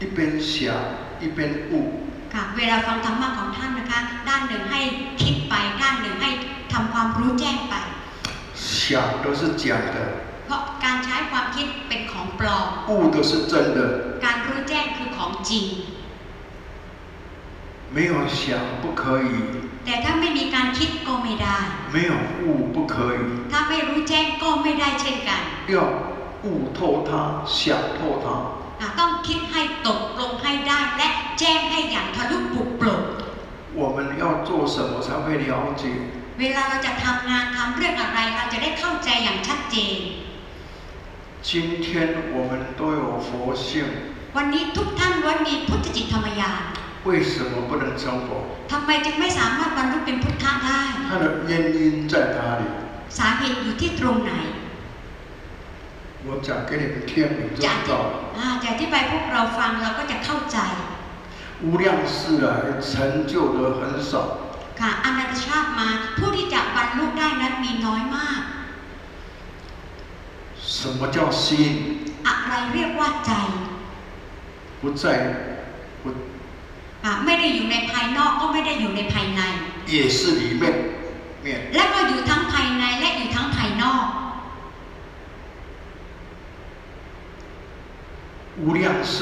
一边想一边悟。 ค่ะ เวลาฟังธรรมะของท่านนะคะ ด้านหนึ่งให้คิดไป ด้านหนึ่งให้ทำความรู้แจ้งไป 想都是假的， เพราะการใช้ความคิดเป็นของปลอม 悟都是真的。 การรู้แจ้งคือของจริง 没有想不可以， แต่ถ้าไม่มีการคิดก็ไม่ได้ 没有悟不可以， ถ้าไม่รู้แจ้งก็ไม่ได้เช่นกัน 要悟透它，想透它。 อ่ะต้องคิดให้ตกลงให้ได้ และแจ้งให้อย่างทะลุปุโปร่ง 我们要做什么才会了解？ เวลาเราจะทำงานทำเรื่องอะไรเราจะได้เข้าใจอย่างชัดเจน 今天我们都有佛性， วันนี้ทุกท่านล้วนมีพุทธจิตธรรมญาณ 为什么不能成佛？ ทำไมจึงไม่สามารถบรรลุเป็นพุทธะได้ 它的原因在哪里？ สาเหตุอยู่ที่ตรงไหน 我讲给你们听，你们就 จะ 知道了。 อ่าจะอธิบายพวกเราฟังเราก็จะเข้าใจ 无量世来成就的很少， ค่ะอนันตชาติมาผู้ที่จะบรรลุได้นั้นมีน้อยมาก 什么叫心？ อะไรเรียกว่าใจ 不在，不 อ่ะไม่ได้อยู่ในภายนอกก็ไม่ได้อยู่ในภายใน 也是里面面。 และก็อยู่ทั้งภายในและอยู่ทั้งภายนอก 无量世，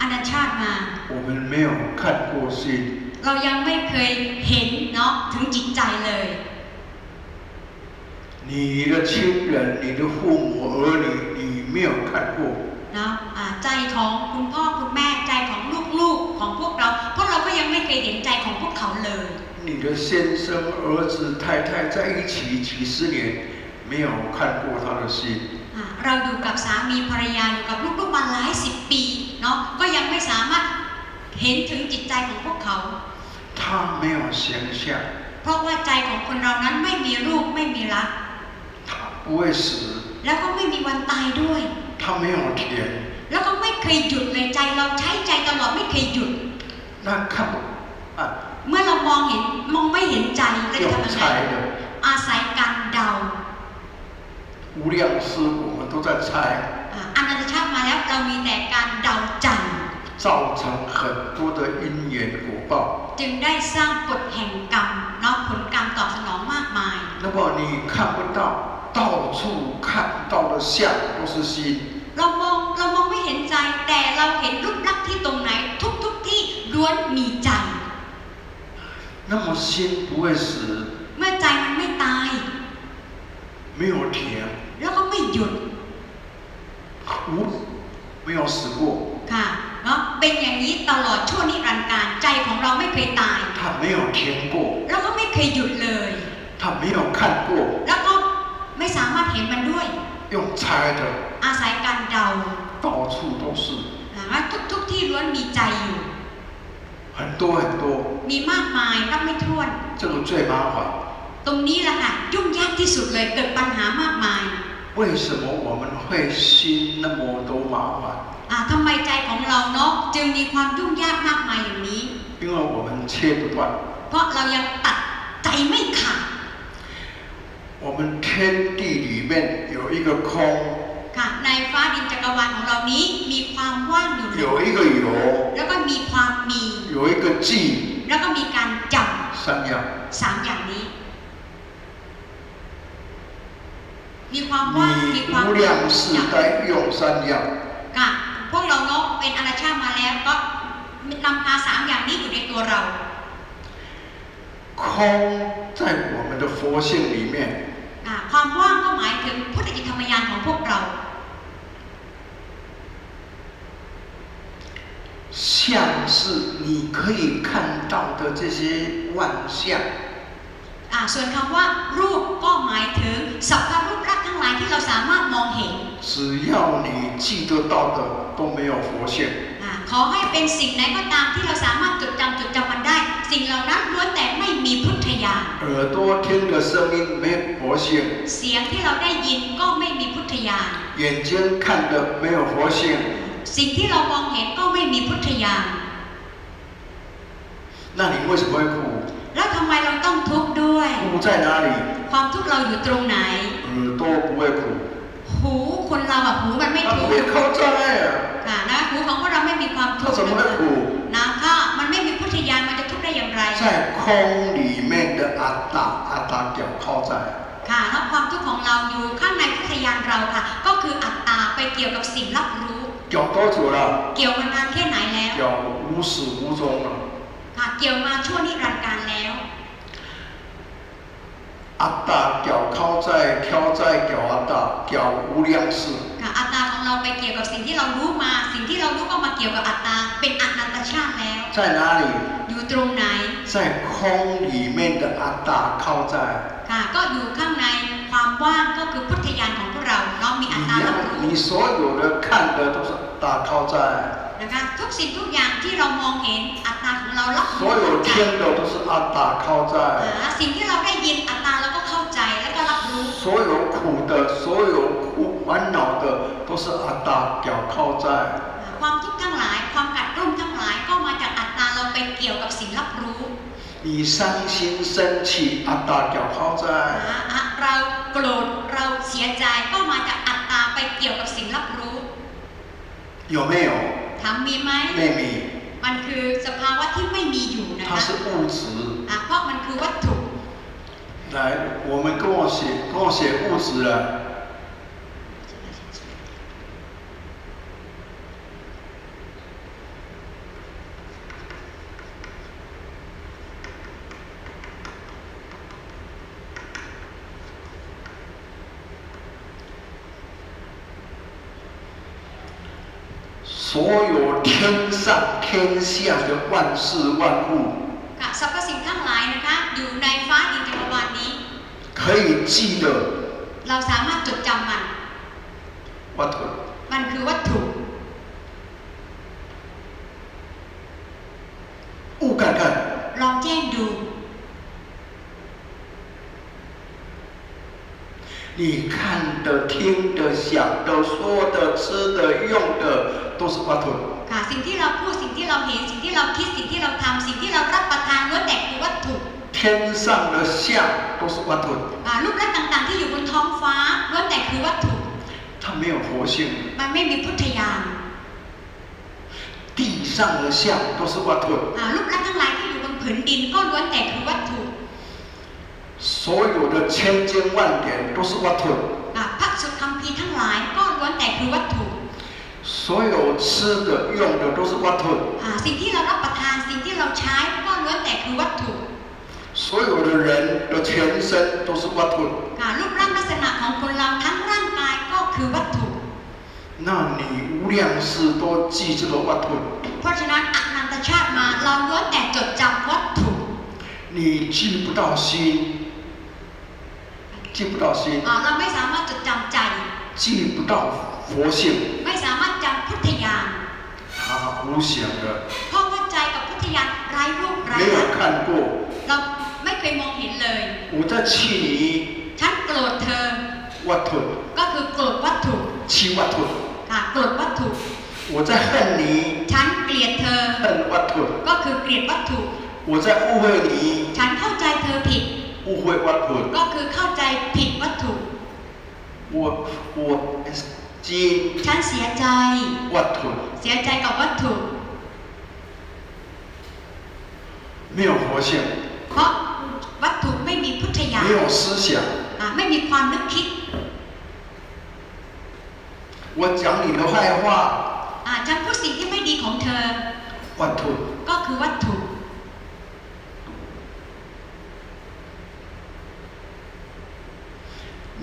อนันตชาติมา 我们没有看过心， เรายังไม่เคยเห็นเนาะถึงจิตใจเลย 你的亲人、你的父母、儿女，你没有看过。 เนาะอ่าใจของคุณพ่อคุณแม่ใจของลูกๆของพวกเราเพราะเราก็ยังไม่เคยเห็นใจของพวกเขาเลย 你的先生、儿子、太太在一起几十年，没有看过他的心。 อ่าเราอยู่กับสามีภรรยาอยู่กับลูกๆมาหลายสิบปีเนาะก็ยังไม่สามารถเห็นถึงจิตใจของพวกเขา 他没有形象， เพราะว่าใจของคนเรานั้นไม่มีรูปไม่มีรัก 他不会死， แล้วก็ไม่มีวันตายด้วย 他没有甜， แล้วก็ไม่เคยหยุดเลยใจเราใช้ใจตลอดไม่เคยหยุด 那看不啊， เมื่อเรามองเห็นมองไม่เห็นใจเราจะ 有 ทำยังไง 猜的， อาศัยการเดา 无量世我们 都在猜， อ่าอนันตชาติมาแล้วเรามีแต่การเดาใจ 造成很多的因缘果报。 จึงได้สร้างกฎแห่งกรรมเนาะผลกรรมตอบสนองมากมาย 那么你看不到，到处看到的相都是心， เรามองเรามองไม่เห็นใจ แต่เราเห็นรูปลักษณ์ที่ตรงไหน ทุกทุกๆที่ล้วนมีใจ 那么心不会死， เมื่อใจมันไม่ตาย 没有甜， แล้วก็ไม่หยุด 无没有死过， ค่ะเนาะเป็นอย่างนี้ตลอดชั่วนิรันดร์การใจของเราไม่เคยตาย 他没有甜过， แล้วก็ไม่เคยหยุดเลย 他没有看过， แล้วก็ไม่สามารถเห็นมันด้วย 用猜的， อาศัยการเดา 到处都是， อ่าว่าทุกทุกๆที่ล้วนมีใจอยู่ 很多很多， มีมากมายนับไม่ถ้วน 这个最麻烦。 ตรงนี้แหละค่ะยุ่งยากที่สุดเลยเกิดปัญหามากมาย 为什么我们会心那么多麻烦？ อ่าทำไมใจของเราเนาะจึงมีความยุ่งยากมากมายอย่างนี้ 因为我们切不断， เพราะเรายังตัดใจไม่ขาด 我们天地里面有一个空， ค่ะ ในฟ้าดินจักรวาลของเรานี้มีความว่างอยู่ 有一个有， แล้วก็มีความมี 有一个记， แล้วก็มีการจ 三样。 ำสามอย่างนี้ มีความว่างมีความ 你无量世该用三样， ค่ะ พวกเราเนาะเป็นอนาชาติมาแล้วก็นำพาสามอย่างนี้อยู่ในตัวเรา 空在我们的佛性里面， อ่าความว่างก็หมายถึงพุทธจิตธรรมญาณของพวกเรา 像是你可以看到的这些万象， อ่าส่วนคำว่ารูปก็หมายถึงสัพพะรูปลักษณ์ทั้งหลายที่เราสามารถมองเห็น 只要你记得到的都没有佛性。 อาขอให้เป็นสิ่งไหนก็ตามที่เราสามารถจดจำจดจำมันได้ สิ่งเหล่านั้นล้วนแต่ไม่มีพุทธญาณ 耳朵听的声音没有佛性， เสียงที่เราได้ยินก็ไม่มีพุทธญาณ 眼睛看的没有佛性， สิ่งที่เรามองเห็นก็ไม่มีพุทธญาณ 那你为什么会苦？ แล้วทำไมเราต้องทุกข์ด้วย 苦在哪里？ ความทุกข์เราอยู่ตรงไหน 耳朵不会苦， หูคนเราอะหูมันไม่ 它 ทุ 不 กข์ 会靠债啊， ค่ะนะหูของพวกเราไม่มีความทุ 它 กข์ 怎么会苦？ นะถ้ามันไม่มีพุทธญาณมันจะทุกข์ได้อย่างไร 在空里面的阿达阿达脚靠债， ค่ะแล้วความทุกข์ของเราอยู่ข้างในพุทธญาณเราค่ะ ก็คืออัตตาไปเกี่ยวกับสิ่งรับรู้ 脚多久了？ เกี่ยวมานานแค่ไหนแล้ว 脚无始无终了。 ค่ะเกี่ยวมาชั่วนิรันดร์การแล้ว ว 阿达脚靠债，挑债脚阿达，脚无量事。 ค่ะอัตตาของเราไปเกี่ยวกับสิ่งที่เรารู้มา สิ่งที่เรารู้ก็มาเกี่ยวกับอัตตา เป็นอนันตชาติแล้ว 在哪里？ อยู่ตรงไหน 在空里面的阿达靠债。 ค่ะ ก็อยู่ข้างในความว่างก็คือพุทธญาณของพวกเราเนาะมีอัต 你 ตา 要 รับรู้ 你所有的看的都是阿达靠债， นะคะทุกสิ่งทุกอย่างที่เรามองเห็นอัตตาของเรารับ 所 รู้ 有 เข้าใจ 听的都是阿达靠债， อ่าสิ่งที่เราได้ยินอัตตาเราก็เข้า 所有苦的、所有苦烦恼的都是阿达脚靠债。 ความทุกข์ทั้งหลาย ความกัดกรุ่มทั้งหลายก็มาจากอัตตาเราไปเกี่ยวกับสิ่งรับรู้ 你伤心生气，阿达脚靠债。 อ่าอ่ะเราโกรธเราเสียใจก็มาจากอัตตาไปเกี่ยวกับสิ่งรับรู้ 有没有？ ถามมีไหม 妹妹， มันคือสภาวะที่ไม่มีอยู่นะ 它 คะ 是物质。 อ่ะเพราะมันคือวัตถุ 来，我们跟我写，跟我写物质了。所有天上天下的万事万物，可以记得 เราสามารถจดจำมัน วัตถุ มันคือวัตถุ 悟看看， ลองแจ้งดู 你看的、听的、想的、说的、吃的、用的，都是วัตถุ ค่ะ สิ่งที่เราพูด สิ่งที่เราเห็น สิ่งที่เราคิด สิ่งที่เราทำ สิ่งที่เรา 天上的像都是วัตถุ อ่ารูปลักษณ์ต่างๆ ที่อยู่บนท้องฟ้าล้วนแต่คือวัตถุ 它没有活性。 มันไม่มีพุทธญาณ 地上的像都是วัตถุ อ่ารูปลักษณ์ทั้งหลายที่อยู่บนผืนดินก็ล้วนแต่คือวัตถุ 所有的千经万典都是วัตถุ อ่าพระสุตคัมภีร์ทั้งหลายก็ล้วนแต่คือวัตถุ 所有吃的、用的都是วัตถุ อ่าสิ่งที่เรารับประทาน สิ่งที่เราใช้ก็ล้วนแต่คือวัตถุ 所有的人的全身都是วัตถุ อ่ารูปร่างลักษณะของคนเราทั้งร่างกายก็คือวัตถุ 那你无量世都记这个วัตถุ เพราะฉะนั้นอนันตชาติมาเราล้วนแต่จดจำวัตถุ 你记不到心，记不到心， อ่าเราไม่สามารถจดจำใจ 记不到佛性， ไม่สามารถจำพุทธญาณ 它无想的， เพราะว่าใจกับพุทธญาณไร้รูปไร้ 没 ลั 有 กษณ์ 看过。 เรา ไม่เคยมองเห็นเลย 我在气你 ฉันโกรธเธอ วัตถุ ก็คือโกรธวัตถุ 气วัตถุ ค่ะโกรธวัตถุ 我在恨你 ฉันเกลียดเธอ 恨วัตถุ ก็คือเกลียดวัตถุ 我在误会你 ฉันเข้าใจเธอผิด 误会วัตถุ ก็คือเข้าใจผิดวัตถุ 我我经 ฉันเสียใจ วัตถุ เสียใจกับวัตถุ 没有活性， เพราะ วัตถุไม่มีพุทธญาณ 没有思想。 อ่าไม่มีความนึกคิด 我讲你的坏话， อ่าฉันพูดสิ่งที่ไม่ดีของเธอ วัตถุ ก็คือวัตถุ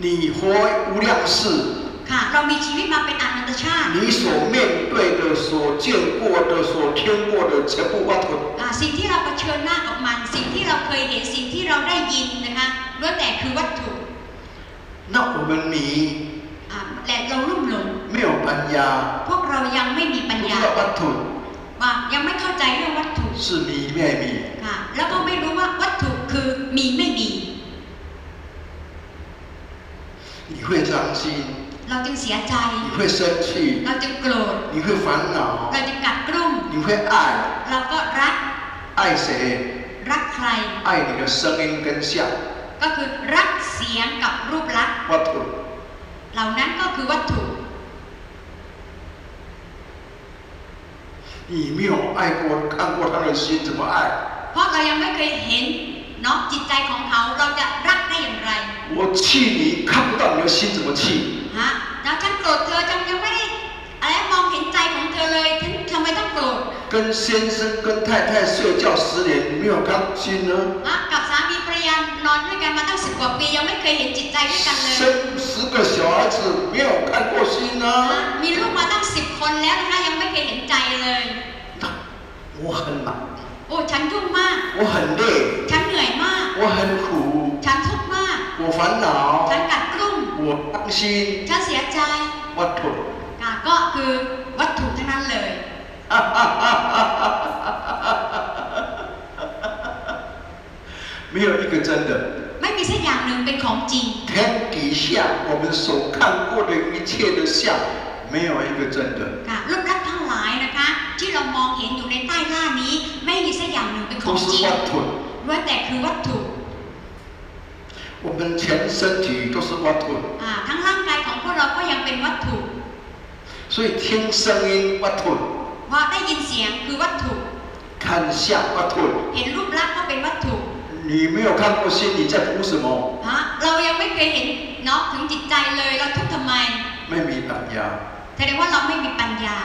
你活无量世， ค่ะ เรามีชีวิตมาเป็นอนันตชาติ 你所面对的、所见过的、所听过的，全部วัตถุ。 อ่าสิ่งที่เราเผชิญหน้ากับมัน สิ่งที่เราเคยเห็น สิ่งที่เราได้ยินนะคะล้วนแต่คือวัตถุ 那我们迷 อ่าและเราลุ่มหลง 没有ปัญญา， พวกเรายังไม่มีปัญ 不知 ญา 道วัตถุ ว่ายังไม่เข้าใจเรื่องวัตถุ 是迷灭迷。 ค่ะ แล้วก็ไม่รู้ว่าวัตถุคือมีไม่มี 你会伤心， เราจึงเสียใจ 你会生气， เราจึงโกรธ 你会烦恼 เรา，จึงกัดกรุ่ม 你会爱， เราก็รัก 爱谁？ รักใคร 爱你的声音跟相， ก็คือรักเสียงกับรูปลักษณ์ 我土。 เหล่านั้นก็คือวัตถุ 你没有爱过，看过他的心怎么爱？ เพราะเรายังไม่เคยเห็น เนาะจิตใจของเขาเราจะรักได้อย่างไร 我气你，看不到你的心怎么气？ ฮะแล้วฉันโกรธเธอจังยังไม่ได้อะไรมองเห็นใจของเธอเลยฉันทำไมต้องโกรธ 跟先生跟太太睡觉十年，你没有看心呢？ ฮะกับสามีภรรยานอนด้วยกันมาตั้งสิบกว่าปียังไม่เคยเห็นจิตใจด้วยกันเลย 生十个小孩子，没有看过心 ฮะ 呢？ มีลูกมาตั้งสิบคนแล้วนะคะยังไม่เคยเห็นใจเลย 我很忙， โอ้ฉันยุ่งมาก 我很累， ฉันเหนื่อยมาก 我很苦， ฉันทุกข์มาก 我烦 ฉัน 恼， กัดกรุ่ม 我伤心， ฉันเสียใจ 我痛。 ค่ะก็คือวัตถุทั้งนั้นเลย 没有一个真的。 ไม่มีสักอย่างหนึ่งเป็นของจริง 天底下我们所看过的一切的相，没有一个真的。 ค่ะรูปลักษณ์ทั้งหลายนะคะ ที่เรามองเห็นอยู่ในใต้ล่านี้ ไม่มีสักอย่างหนึ่งเป็นขอ 都 ง 是 จริง 妄图， ล้วนแต่คือวัตถุ 我们全身体都是妄图， อ่าทั้งร่างกายของพวกเราก็ยังเป็นวัตถุ 所以听声音妄图， เพราะได้ยินเสียงคือวัตถุ 看相妄图。 เห็นรูปลักษณ์ก็เป็นวัตถุ 你没有看过心，你在图什么？ ฮะเรายังไม่เคยเห็นเนาะถึงจิตใจเลยเราทุกข์ทำไม ไม่มีปัญญา， แสดงว่าเราไม่มีปัญญา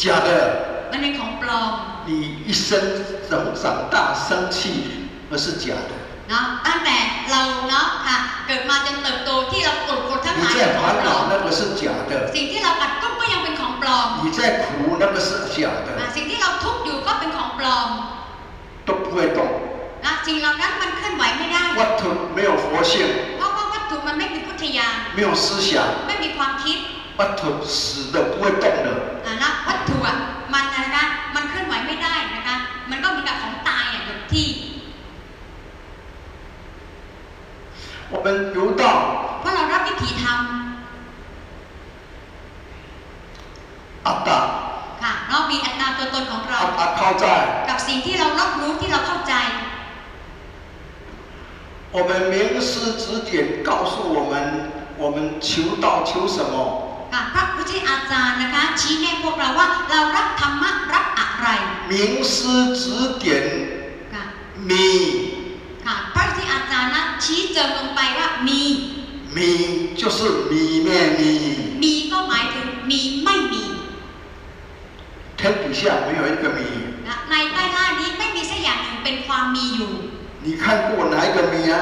假的。 มันเป็นของปลอม 你一生从长大生气，而是假的。 เนาะตั้งแต่เราเนาะค่ะเกิดมาจนเติบโตที่เราโกรธโกรธทั้งห 你 ลาย 在 เป็นของ 烦 ปลอม 恼，那个是假的； สิ่งที่เรากัดกุ้มก็ยังเป็นของปลอม 你在苦，那个是假 อ่ะ 的， สิ่งที่เราทุกข์อยู่ก็เป็นของปลอม 都不会动。 นะสิ่งเหล่านั้นมันเคลื่อนไหวไม่ได้ วัตถุ没有佛性， เพราะว่าวัตถุมันไม่มีพุทธญาณ 没有思想， ไม่มีความคิด วัตถุ死的不会动的。 อ่ะนะวัตถุอ่ะมันนะคะมันเคลื่อนไหวไม่ได้นะคะ 我们游到 เพราะเรารับวิถีธรรม 阿达， ค่ะเนาะมีอัตราตัวตนของเรา 阿达靠在 กับสิ่งที่เรารับรู้ที่เราเข้าใจ 我们名师指点告诉我们，我们求道求什么？ ค่ะพระพุทธอาจารย์นะคะ ชี้แนะพวกเราว่าเรารับธรรมะรับอะไร 名师指点 ค่ะ 米 ค่ะพระพุทธ อาจารย์นะชี้เจิมลงไปว่ามี 米就是米面米， มีก็หมายถึงมีไม่มี 天底下没有一个米。 นะในใต้ล่านี้ไม่มีสักอย่างหนึ่งเป็นความมีอยู่ 你看过哪一个米啊？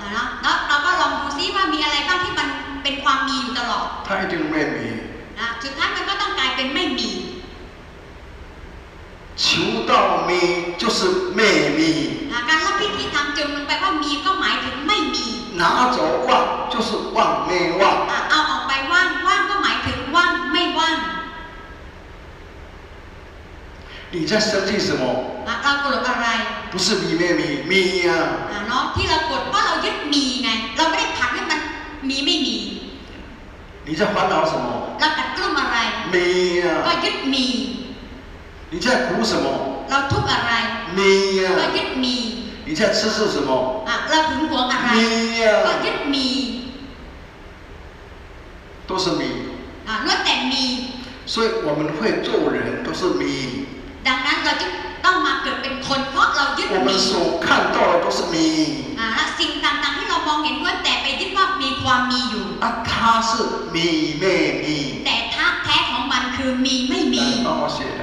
อ่านะแล้วเราก็ลองดูซิว่ามีอะไรบ้างที่มันเป็นความมีอยู่ตลอด 它一定没米。 นะสุดท้ายมันก็ต้องกลายเป็นไม่มี 求到米就是昧米， นะการรับพิธีทำเจิมลงไปว่ามีก็หมายถึงไม่มี 拿走忘就是忘没忘。 อ่ะเอาออกไปว่างว่างก็หมายถึงว่างไม่ว่าง 你在生气什么？ อ่ะเราโกรธอะไร 不是米没米，米呀、 อ่ะเนาะที่เราโกรธเพราะเรายึดมีไง เราไม่ได้ผลักให้มันมีไม่มี 你在烦恼什么？ เรากัดกลุ้มอะไร 米呀、 ก็ยึดมี 你在苦什么？ เราทุกข์อะไร 米 ก็ 呀、 ยึดมี 你在吃是什么？ อ่ะเราหึงหวงอะไร 米 ก็ 呀、 ยึดมี 都是米。 อ่ะล้วนแต่มี 所以我们会做人都是米， ดังนั้นเราจึงต้องมาเกิดเป็นคนเพราะเรายึด 我们 มี 所看到的都是米 อ่ะและสิ่งต่างๆที่เรามองเห็นล้วนแต่ไปยึดว่ามีความมีอยู่ 啊，它是米昧米。 แต่ท่าแท้ของมันคือมีไม่มี 来，帮我写的。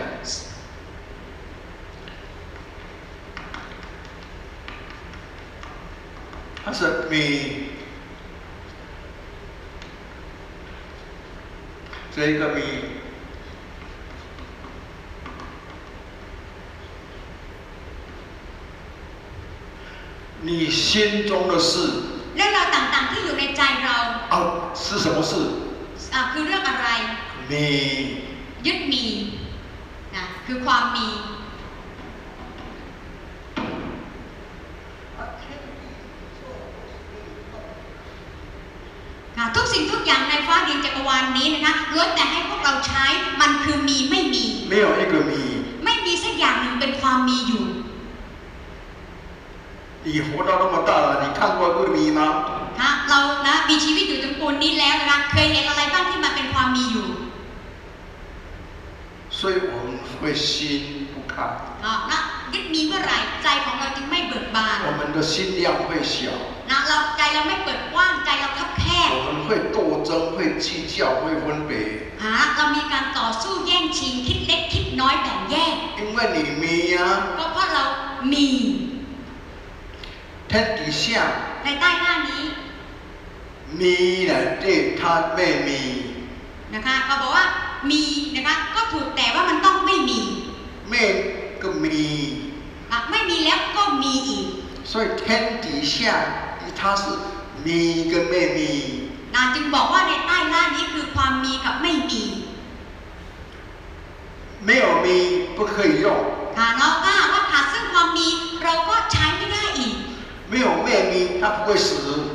它是米，这一个米，你心中的事 เรื่องราวต่างๆที่อยู่ในใจเรา 啊是什么事？ อ่ะคือเรื่องอะไร 米 ยึดมีนะคือความมี พวกเราใช้มันคือมีไม่มี 没有一个迷。 ไม่มีสักอย่างหนึ่งเป็นความมีอยู่ 你活到那么大了，你看过一个迷吗？ นะเรานะมีชีวิตอยู่ตรงปูนนี้แล้วนะคะเคยเห็นอะไรบ้างที่มันเป็นความมีอยู่ 所以我们会心不开， อ่ะนะ ยึดมีเมื่อไหร่ใจของเราจึงไม่เบิกบาน 我们的心量会小， นะเราใจเราไม่เปิดกว้างใจเราคับแคบ 我们会斗争，会计较，会分别。 อ่ะเรามีการต่อสู้แย่งชิงคิดเล็กคิดน้อยแบ่งแยก 因为你迷啊， ก็เพราะเรามี 天底下 ในใต้หน้านี้ 迷来对他ไม่迷， นะคะเขาบอกว่ามีนะคะก็ถูกแต่ว่ามันต้องไม่มี ไม่ ก็迷， อ่ะไม่มีแล้วก็มีอีก 所以天底下它是迷跟ไม่迷， นะจึงบอกว่าในใต้ล่านี้คือความมีกับไม่มี 没有迷不可以用， ค่ะเนาะถ้าหากว่าขาดซึ่งความมีเราก็ใช้ไม่ได้อีก 没有ไม่迷它不会死。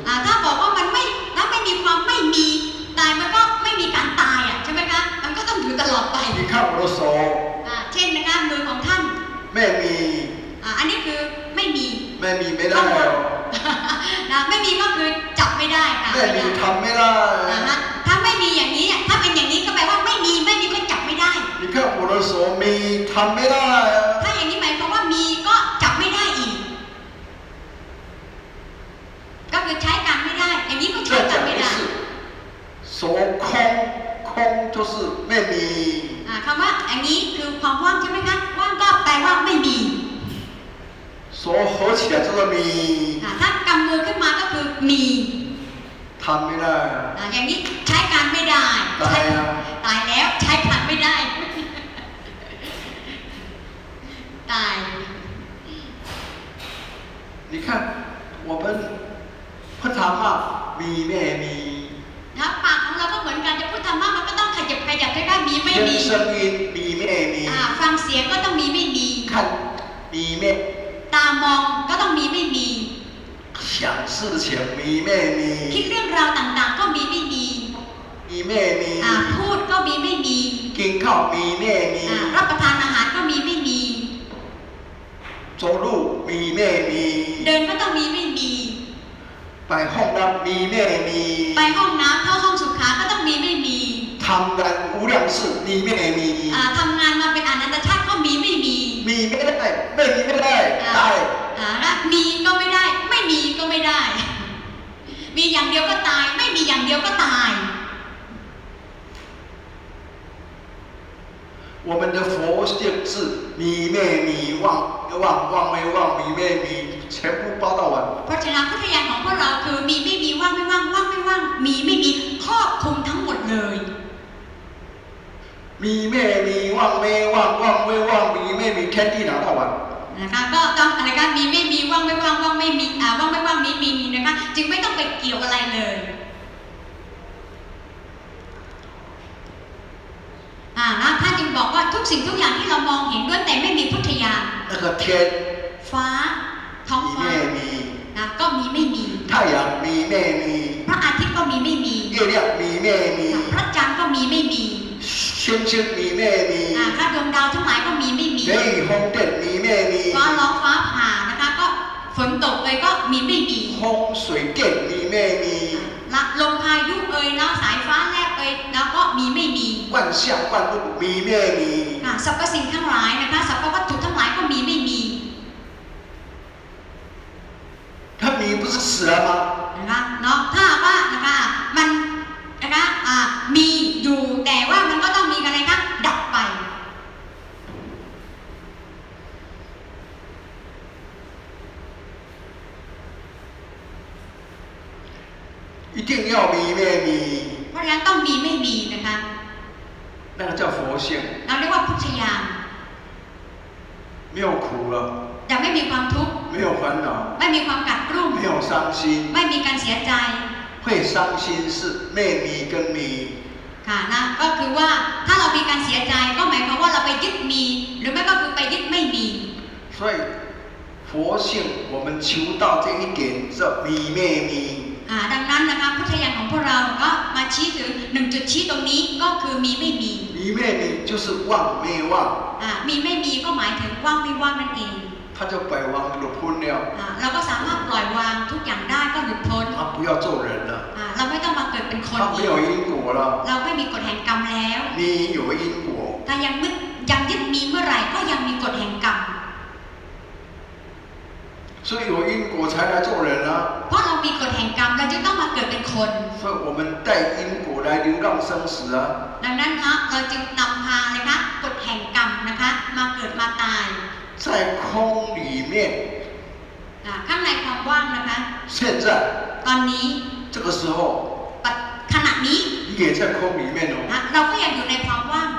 อ่าถ้าบอกว่ามันไม่ถ้าไม่มีความไม่มีตายมัน ไม่มีไม่ได้นะไม่มีก็คือจับไม่ได้ค่ะไม่มีทำไม่ได้นะฮะถ้าไม่มีอย่างนี้เนี่ยถ้าเป็นอย่างนี้ก็แปลว่าไม่มีไม่มีก็จับไม่ได้มีแค่อุรโสมีทำไม่ได้ถ้าอย่างนี้หมายความว่ามีก็จับไม่ได้อีก ก็คือใช้การไม่ได้ อย่างนี้ก็ใช้การไม่ได้โสคงคง就是ไม่มีคำว่าอย่างนี้คือความว่างใช่ไหมคะว่างก็แปลว่าไม่มี 手合起来就是มี อ่าถ้ากำมือขึ้นมาก็คือมี ทำไม่ได้ อ่าอย่างนี้ใช้การไม่ได้ ตาย ใช้ อ่ะ ตายแล้วใช้การไม่ได้ ตาย 你看我们พุทธามะมีแม่มี นะปากของเราก็เหมือนกันจะพูดธรรมะมันก็ต้องขยับขยับได้ได้มีไม่ เสียง มี 声音มีแม่มี อ่าฟังเสียงก็ต้องมีไม่มี 看มีแม่ ต ามองก็ต้องมีไม่มี 想事情มีแม่มี คิดเรื่องราวต่างๆ ก็มีไม่มี มีแม่มี อ่าพูดก็มีไม่มี กินข้าวมีแม่มี อ่ารับประทานอาหารก็มีไม่มี 走路มีแม่มี เดินก็ต้องมีไม่มี ไปห้องน้ำมีแม่มี ไปห้องน้ำเข้าห้องสุขาก็ต้องมีไม่มี ทำงาน无量事มีแม่มี อ่าทำงานมาเป็นอนันตชาติก็มีไม่มี มีไม่ได้ไม่มีไม่ได้ อ่า ตาย อ่าและมีก็ไม่ได้ ไม่มีก็ไม่ได้ มีอย่างเดียวก็ตาย ไม่มีอย่างเดียวก็ตาย 我们的佛性是มีแม่มีว่างว่างว่างไม่ว่างมีแม่มี全部包到完 เพราะฉะนั้นพุทธญาณของพวกเราคือมีไม่มีว่างไม่ว่างว่างไม่ว่าง มีไม่มีครอบคลุมทั้งหมดเลย มีแม่มีว่างไม่ว่างว่างไม่ว่างมีแม่มีแค่ที่ไหนเท่าวันนะคะก็ต้องอะไรก็มีไม่มีว่างไม่ว่างว่างไม่มีอ่าว่างไม่ว่างมีมีมีนะคะจึงไม่ต้องไปเกี่ยวอะไรเลยอ่าแล้วท่านจึงบอกว่าทุกสิ่งทุกอย่างที่เรามองเห็นด้วยแต่ไม่มีพุทธญาณแล้วก็เทนฟ้า ท้องฟ้ามีนะก็มีไม่มี ถ้าอยากมีแม่มี พระอาทิตย์ก็มีไม่มีเรียกมีแม่มี พระจันทร์ก็มีไม่มี 星星มีแม่มี อ่าถ้าดวงดาวทั้งหลายก็มีไม่มี 雷雨风电มีแม่มี ฟ้าร้องฟ้าผ่านะคะ ก็ฝนตกเลยก็มีไม่มี 风水电มีแม่มี ละลมพายุเอ่ยนะสายฟ้าแลบเอ่ยแล้วก็มีไม่มี 万象万物มีแม่มี อ่าสรรพสิ่งทั้งหลายนะคะสรรพวัตถุทั้งหลายก็มีไม่มี 他มี不是死了吗？ นะคะเนาะถ้า 性， เราเรียกว่าพุทธญาณ 没有苦了， จะไม่มีความทุกข์ 没有烦恼， ไม่มีความกัดกรุ่ม 没有伤心。 ไม่มีการเสียใจ 会伤心是昧迷跟迷， ค่ะนะก็คือว่าถ้าเรามีการเสียใจก็หมายความว่าเราไปยึดมี หรือไม่ก็คือไปยึดไม่มี 所以佛性我们求到这一点，这迷昧迷， อ่าดังนั้นนะคะพุทธญาณของพวกเราก็มาชี้ถึงหนึ่งจุดชี้ตรงนี้ก็คือมีไม่มี 迷昧迷就是妄灭妄， อ่ามีไม่มีก็หมายถึงว่างไม่ว่างนั่นเอง 他就摆忘就昏了， อ่าเราก็สามารถปล่อยวางทุกอย่างได้ก็หลุดพ้น 他不要做人了， อ่าเราไม่ต้องมาเกิดเป็นคน 他 อี 没 ก 有因果了， เราไม่มีกฎแห่งกรรมแล้ว 你有因果， ถ้ายังมึดยังยึดมีเมื่อไหร่ก็ยังมีกฎแห่งกรรม 所以有因果才来做人啊。 เพราะเรามีกฎแห่งกรรมเราจะต้องมาเกิดเป็นคน 所以我们带因果来流浪生死啊。 ดังนั้นคะเราจึงนำพาเลยคะกฎแห่งกรรมนะคะ มาเกิดมาตาย 在空里面， อ่าข้างในความว่างนะคะ 现在 ตอนนี้ 这个时候， ปัจขณะนี้ 你也在空里面哦。 นะเราก็ยังอยู่ในความว่าง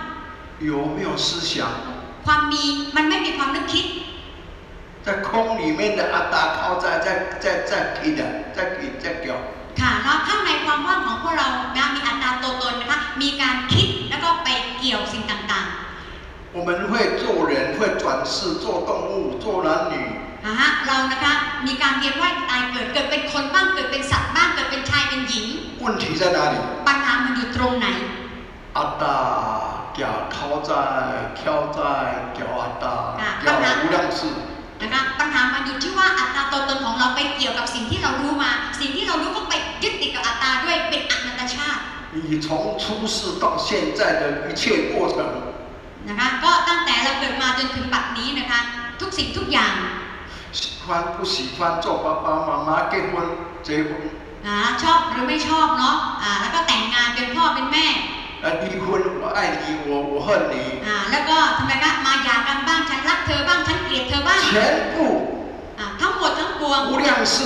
有没有思想？ ความมีมันไม่มีความนึกคิด 在空里面的阿达靠在在在在给的，在给在叫。 ค่ะแล้วข้างในความว่างของพวกเรานะมีอัตราตัวตนนะคะ มีการคิดแล้วก็ไปเกี่ยวสิ่งต่าง 我们会做人，会转世，做动物，做男女。 ๆนะฮะเรานะคะมีการเวียนว่ายตายเกิดเกิดเป็นคนบ้างเกิดเป็นสัตว์บ้างเกิดเป็นชายเป็นหญิง 问题在哪里？ ปัญหามันอยู่ตรงไหน 阿达叫靠在，靠在叫阿达，叫无量世。 นะคะปัญหามันอยู่ที่ว่าอัตราตัวตนของเราไปเกี่ยวกับสิ่งที่เรารู้มา สิ่งที่เรารู้ก็ไปยึดติดกับอัตราด้วยเป็นอนันตชาติ 你从出世到现在的一切过程， นะคะก็ตั้งแต่เราเกิดมาจนถึงปัจจุบันนี้นะคะ ทุกสิ่งทุกอย่าง 喜欢不喜欢做爸爸妈妈结婚结婚， นะชอบหรือไม่ชอบเนาะอ่าแล้วก็แต่งงานเป็นพ่อเป็นแม่ 呃，离婚我爱你，我我恨你， อ่าแล้วก็ทำไมคะมาหย่ากันบ้างฉันรักเธอบ้างฉันเกลียดเธอบ้าง 全部 อ่าทั้งหมดทั้งปวง 无量世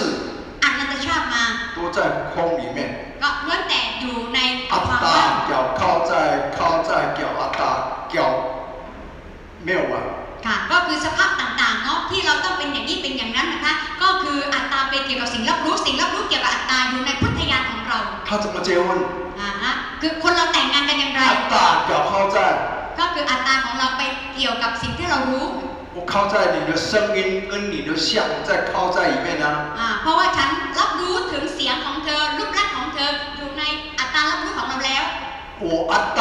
อนันตชาติมา 都在空里面。 ก็ล้วนแต่อยู่ในค 阿 วามว่าง 达叫靠在靠在叫阿达叫没有完， ค่ะก็คือสภาพต่างๆเนาะที่เราต้องเป็นอย่างนี้เป็นอย่างนั้นนะคะ ก็คืออัตตาไปเกี่ยวกับสิ่งรับรู้สิ่งรับรู้เกี่ยวกับอัตตาอยู่ในพุทธญ าณของเรา 他怎么结婚？ อ่าฮะคือคนเราแต่งงานกันอย่างไร 阿达叫靠在， ก็คืออัตตาของเราไปเกี่ยวกับสิ่งที่เรารู้ 我靠在你的声音跟你的像在靠在里面啊。 อ่าเพราะว่าฉันรับรู้ถึงเสียงของเธอรูปลักษณ์ของเธออยู่ในอัตตารับรู้ของเราแล้ว 我阿达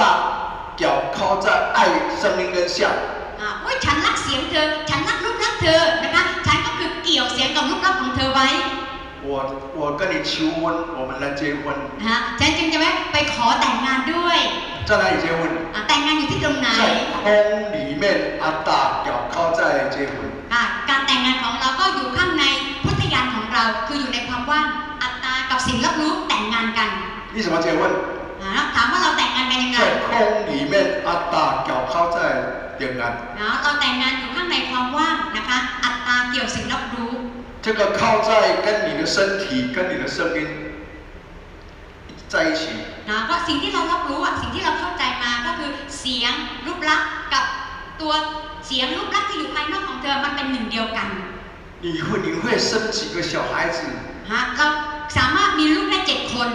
叫靠在爱声音跟像， อ่าเว่าฉันรักเสียงเธอ ฉันรักรูปลักษณ์เธอนะคะฉันก็คือเกี่ยวเสียงกับรูปลักษณ์ของเธอไว้ 我我跟你求婚，我们来结婚， นะฮะฉันจึงจะไปขอแต่งงานด้วย 在哪里结婚？ อ่าแต่งงานอยู่ที่ตรงไหน 在空里面，阿达叫靠在结婚。 อ่าการแต่งงานของเราก็อยู่ข้างในพุทธญาณของเรา คืออยู่ในความว่างอัตตากับสิ่งรับรู้แต่งงานกัน 你怎么结婚？ อ่าแล้วถามว่าเราแต่งงานกันยังไง 在空里面，阿达叫靠在点燃。 นะเราแต่งงานอยู่ข้างในความว่างนะคะ อัตตาเกี่ยวสิ่งรับรู้ 这个靠在跟你的身体、跟你的声音在一起， นะก็สิ่งที่เรารับรู้อ่ะสิ่งที่เราเข้าใจมาก็คือเสียงรูปลักษณ์กับตัวเสียงรูปลักษณ์ที่อยู่ภายนอกของเธอมันเป็นหนึ่งเดียวกัน 你会你会生几个小孩子？ ฮะเราสามารถมีลูกได้เจ็ดคน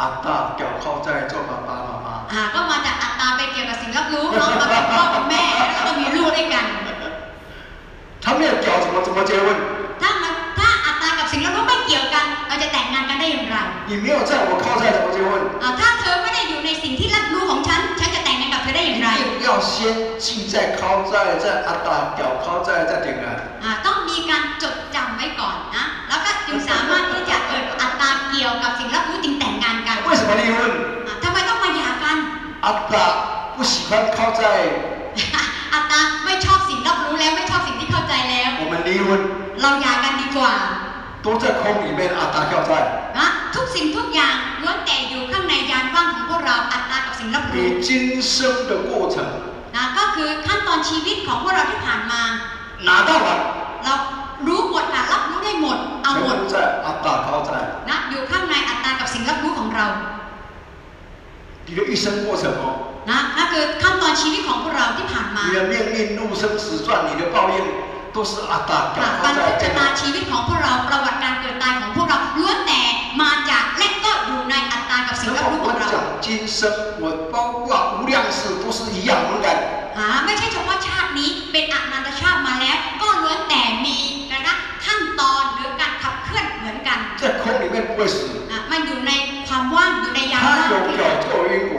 阿达叫靠在做爸爸妈妈。 อ่าก็มาจากอัตตาไปเกี่ยวกับสิ่งรับรู้เนาะมาเป็นพ่อเป็นแม่แล้วก็มีลูกด้วยกัน 他没有屌怎么怎么结婚？ จะแต่งงานกันได้อย่างไร 你没有在我靠在怎么结婚？ อ่าถ้าเธอไม่ได้อยู่ในสิ่งที่รับรู้ของฉัน ฉันจะแต่งงานกับเธอได้อย่างไร 一定要先记在靠在，在阿达屌靠在在点燃。 อ่าต้องมีการจดจำไว้ก่อนนะ แล้วก็จึงสามารถที่จะเกิดอัตตาเกี่ยวกับสิ่งรับรู้จึงแต่งงานกัน 为什么离婚？ อ่าทำไมต้องมาหย่ากัน 阿达不喜欢靠在， อัตตาไม่ชอบสิ่งรับรู้แล้วไม่ชอบสิ่งที่เข้าใจแล้ว 我们离婚 เราหย่ากันดีกว่า 都在空里面，阿达靠在。 นะทุกสิ่งทุกอย่างล้วนแต่อยู่ข้างในยานว่างของพวกเราอัตตากับสิ่งรับรู้ 你今生的过程 นะก็คือขั้นตอนชีวิตของพวกเราที่ผ่านมา 拿到了， เรารู้หมดค่ะรับรู้ได้หมด เอา 全 หมด 部在阿达靠在。 นะอยู่ข้างในอัตตากับสิ่งรับรู้ของเรา 你的一生过程哦， นะนั่นคือขั้นตอนชีวิตของพวกเราที่ผ่านมา 你的命运、入生死传、你的报应， 都是阿达赶บันทึกชะตาชีวิตของพวกเราประวัติการเกิดตายของพวกเราล้วนแต่มาจากและก็อยู่ในอัตตากับสิ่งรอบรู้ของเรา讲今生，我包括无量世都是一样无感。อ่าไม่ใช่เฉพาะชาตินี้เป็นอนันตชาติมาแล้ว ก็ล้วนแต่มีนะคะขั้นตอนหรือการขับเคลื่อนเหมือนกัน在空里面不会死，อะมันอยู่ในความว่างอยู่ในยาม它ว่าง有表就有因果。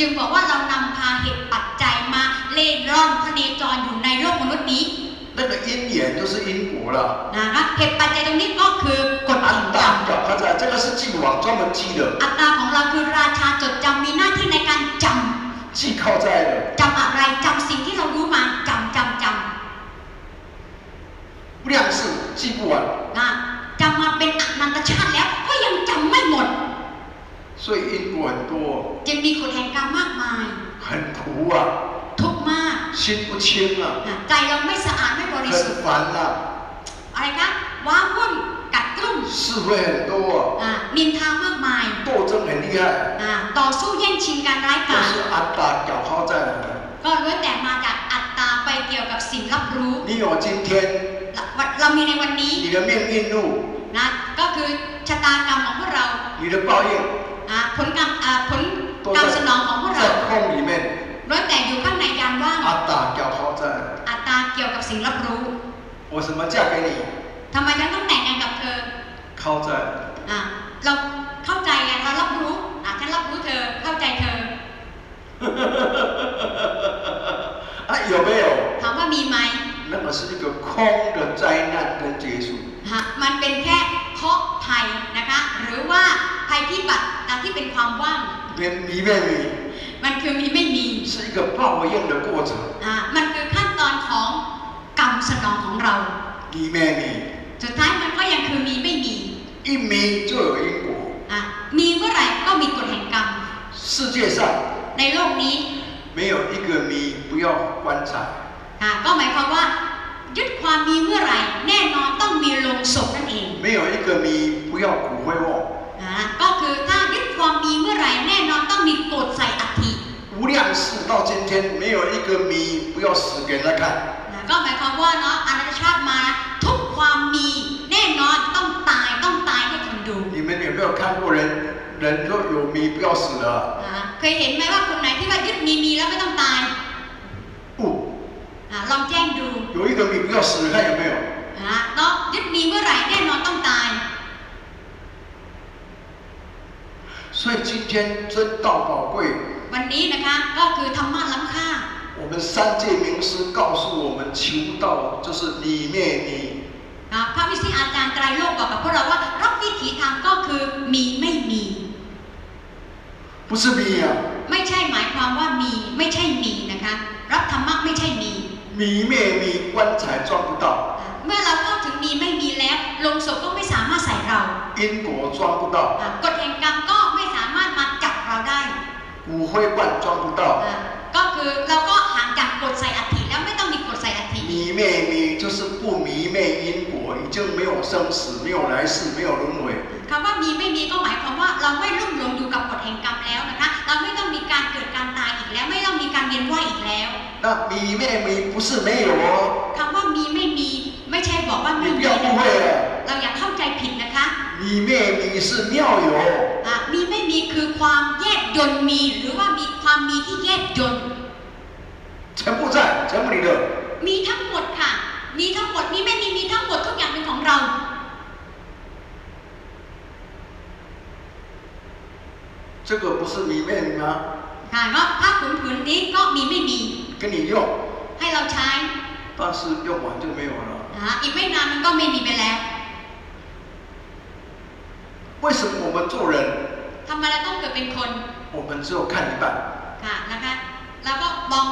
จึงบอกว่าเรานำพาเหตุปัจจัยมาเล่ร่อนพเนจรอยู่ในโลกมนุษย์นี้ 那个因缘就是因果了。 นะคะเหตุปัจจัยตรงนี้ก็คือกฎแห่ง 安 กรรม 大表他在这个是祭王专门记的， อัตตาของเราคือราชาจดจำมีหน้าที่ในการจ 记靠在了。 ำจำอะไรจำสิ่งที่เรารู้มาจำจำจ 量是记不完， ำนะจำมาเป็น 所以因果很多， จึงมีกฎแห่งกรรมมากมาย 很苦啊， ทุกข์มาก 心不清啊， นะใจเราไม่สะอาดไม่บริสุท 很 ธิ์ 烦啊， อะไรคะว้าวุ่นกัดกรุ่ม 是非很多啊， อ่านินทามากมาย 斗争很厉害， อ่าต่อสู้แย่งชิงกันร้าย 都 กาจ 是安大搞好在来的。 ก็ล้วนแต่มาจากอัตตาไปเกี่ยวกับสิ่งรับรู้ 你有今天， เราเรามีในวันนี้ 你的命运路， นะก็คือชะตากรรมของพวกเรา 你的报应 อ่าผลกรรมอ่าผล 都 กรรม 在 สนองของพวกเรา 在空里面， ล้วนแต่อยู่ข้างในยานว่าง 安大搞好在。 อัตตาเกี่ยวกับสิ่งรับรู้ 我什么嫁给你？ ทำไมฉันต้องแต่งงานกับเธอ 靠在。 อ่าเราเข้าใจไงเรารับรู้อ่าฉันรับรู้เธอเข้าใจเธอ 啊，有没有？ ถามว่ามีไหม 那么是一个空的灾难跟结束。 ฮะมันเป็นแค่เคราะห์ภัยนะคะ หรือว่าภัยพิบัติอ่ะที่เป็นความว่าง 连迷妹迷 มันคือมีไม่มี 是一个报应的过程， อ่ามันคือขั้นตอนของกรรมสนองของเรา 迷妹迷 สุดท้ายมันก็ยังคือมีไม่มี 一迷就有因果。 อ่ะมีเมื่อไหร่ก็มีกฎแห่งกรรม 世界上 ในโลกนี้ 没有一个迷不要棺材， อ่ะก็หมายความว่า ยึดความมีเมื่อไหร่ แน่นอนต้องมีโลงศพนั่นเอง 没有一个迷不要骨灰瓮。 อ่ะก็คือถ้ายึดความมีเมื่อไหร่ แน่นอนต้องมีโกรธใส่อัฐิ 无量世到今天，没有一个迷不要死给人家看。 นะก็หมายความว่าเนาะอนันตชาติมาทุกความมีแน่นอนต้องตายต้องตายให้คนดู 你们有没有看过人人说有迷不要死的？ อ่ะเคยเห็นไหมว่าคนไหนที่ว่ายึดมีมีแล้วไม่ต้องตาย 不， อ่ะลองแจ้งดู 有一个迷不要死的，看有没有？ นะเนาะยึดมีเมื่อไหร่แน่นอนต้องตาย 所以今天真道宝贵。 วันนี้นะคะก็คือธรรมะล้ำค่า 我们三界名师告诉我们，求道就是你灭你， อ่ะพระวิสิอาจารย์ไตรโลกบอกกับพวกเราว่ารับวิถีธรรมก็คือมีไม่มี 不是迷啊， ไม่ใช่หมายความว่ามีไม่ใช่มีนะคะ รับธรรมะไม่ใช่มี 迷灭迷棺材装不到， อ่ะเมื่อเราเข้าถึงมีไม่มีแล้วลงศพก็ไม่สามารถใส่เรา 因果装不到， อ่ะกฎแห่งกรรมก็ไม่สามารถมาจับเราได้ 骨灰罐装不到， อ่ะก็คือเราก็ห่างจากกฎใส่อัฐิแล้วไม่ต้องมีกฎใส่อัฐิ 迷灭迷就是不迷昧因果，已经没有生死，没有来世，没有轮回。 คำว่ามีไม่มีก็หมายความว่าเราไม่ลุ่มหลงอยู่กับกฎแห่งกรรมแล้วนะคะ เราไม่ต้องมีการเกิดการตายอีกแล้ว ไม่ต้องมี การเวียนว่ายอีกแล้ว 那迷灭迷不是没有哦， คำว่ามีไม่มีไม่ใช่บอกว่าไม่ 你不 มี 要误 นะคะ 会了， เราอย่าเข้าใจผิดนะคะ 迷灭迷是妙有， อ่ะมีไม่มีคือความแยบยนต์มี หรือว่ามีความมีที่แยบยนต์ 全部在，全部你的。 มีทั้งหมดค่ะ มีทั้งหมดมีไม่มีมีทั้งหมดทุกอย่างเป็นของเรา 这个不是迷昧吗？ ค่ะก็ผ้าผืนผืนนี้ก็มีไม่มี 给你用， ให้เราใช้ 但是用完就没有了。 อ่ะอีกไม่นานมันก็ไม่มีไปแล้ว 为什么我们做人， ทำไมเราต้องเกิดเป็นคน 我们只有看一半？ ค่ะนะคะ แล้วก็มอง